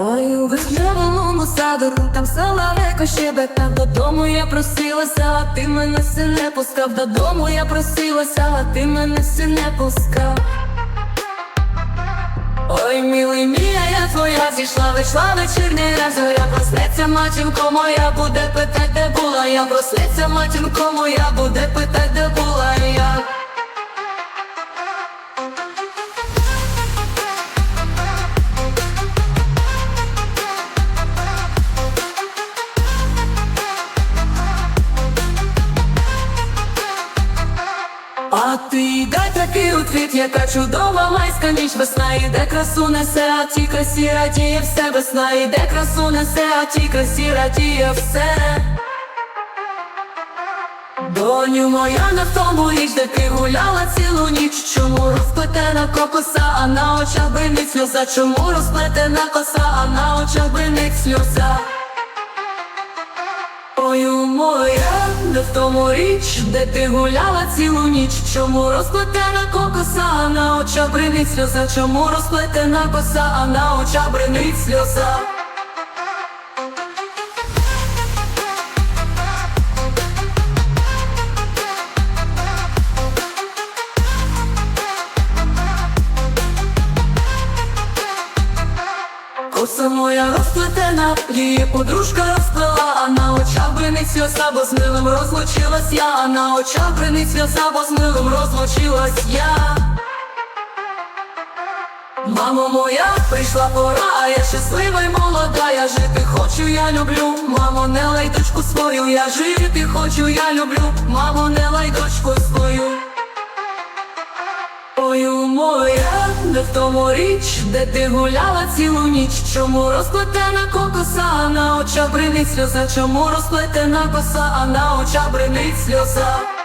Ой, у вишневому саду, там соловейко щебетав Додому я просилася, а ти мене все не пускав. Додому я просилася, а ти мене все не пускав. Ой, милий мій, я твоя зійшла, вийшла вечірня зоря Проснеться матінко моя, буде питать, де була я. Проснеться матінко моя, буде питать, де була я ти дай такий утвіт, яка чудова майська ніч. Весна іде красу несе, а ті красі радіє все. Весна іде красу несе, а ті красі радіє все. Доню моя на тому річ, де ти гуляла цілу ніч. Чому розплетена кокоса, а на очах бринить сльоза? Чому розплетена коса, а на очах бринить сльоза де в тому річ, де ти гуляла цілу ніч, чому розплетена кокоса, а на очах бринить сльоза, чому розплетена коса, а на очах бринить сльоза. Коса моя розплетена, її подружка розплела, а на очах бринить сльоза, бо з милим розлучилась я, а на очах бринить сльоза, бо з милим розлучилась я. Мамо моя, прийшла пора, а я щаслива й молода, я жити хочу, я люблю, мамо, не лай дочку свою, я жити хочу, я люблю, мамо, не лай дочку свою. Тому річ, де ти гуляла цілу ніч, чому розплетена кокоса, а на очах бринить сльоза, чому розплетена коса, а на очах бринить сльоза.